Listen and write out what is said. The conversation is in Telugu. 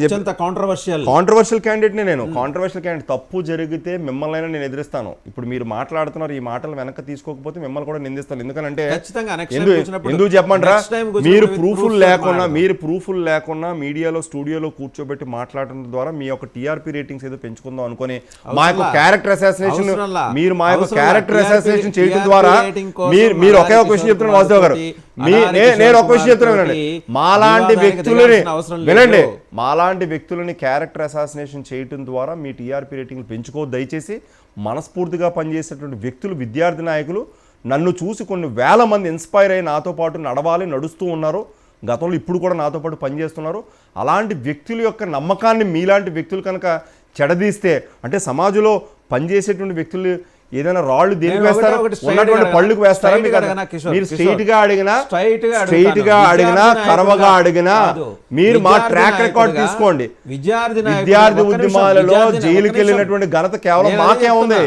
అత్యంత కాంట్రవర్షియల్ కాంట్రవర్షియల్ క్యాండిడేట్నే నేను కాంట్రవర్షియల్ క్యాండిడేట్ తప్పు జరిగితే మిమ్మల్ని నేను ఎదిరిస్తాను ఇప్పుడు మీరు మాట్లాడుతున్నారు ఈ మాటలు వెనక్కి తీసుకోకపోతే మిమ్మల్ని కూడా నిందిస్తాను ఎందుకంటే ఎందుకు చెప్పమంటారా మీరు ప్రూఫ్లు లేకుండా. మీరు ప్రూఫ్లు లేకుండా మీడియాలో స్టూడియోలో కూర్చోబెట్టి మాట్లాడటం ద్వారా మీ యొక్క టీఆర్పీ రేటింగ్స్ ఏదో పెంచుకుందాం అనుకుని మా యొక్క. క్యారెక్టర్ అసాసినేషన్ అవసరంలా. మీరు మా యొక్క. క్యారెక్టర్ TRP అసాసినేషన్ చేయడం ద్వారా మీరు మీరు ఒకే ఒక విషయం చెప్తున్నారు వాసుదేవ్ గారు నేను ఒక విషయం చెప్తున్నాను మాలాంటి వ్యక్తులని. వినండి. మాలాంటి వ్యక్తులని క్యారెక్టర్ అసాసినేషన్ చేయటం ద్వారా మీ టీఆర్పీ రేటింగ్లు పెంచుకో దయచేసి మనస్ఫూర్తిగా పనిచేసేటువంటి వ్యక్తులు విద్యార్థి నాయకులు నన్ను చూసి కొన్ని వేల మంది ఇన్స్పైర్ అయ్యి నాతో పాటు నడవాలి నడుస్తూ ఉన్నారు. గతంలో ఇప్పుడు కూడా నాతో పాటు పనిచేస్తున్నారు. అలాంటి వ్యక్తుల యొక్క నమ్మకాన్ని మీలాంటి వ్యక్తులు కనుక చెడదీస్తే అంటే సమాజంలో పనిచేసేటువంటి వ్యక్తులు ఏదైనా రాళ్ళు దేనికి వేస్తారా ఉన్నటువంటి పళ్ళుకు వేస్తారా? మీరు. స్ట్రైట్గా అడిగినా స్ట్రైట్గా. అడిగినా కరవగా అడిగినా. మీరు మా ట్రాక్ రికార్డ్ తీసుకోండి విద్యార్థి ఉద్యమాలలో జైలుకి. వెళ్ళినటువంటి ఘనత కేవలం మాకే ఉంది.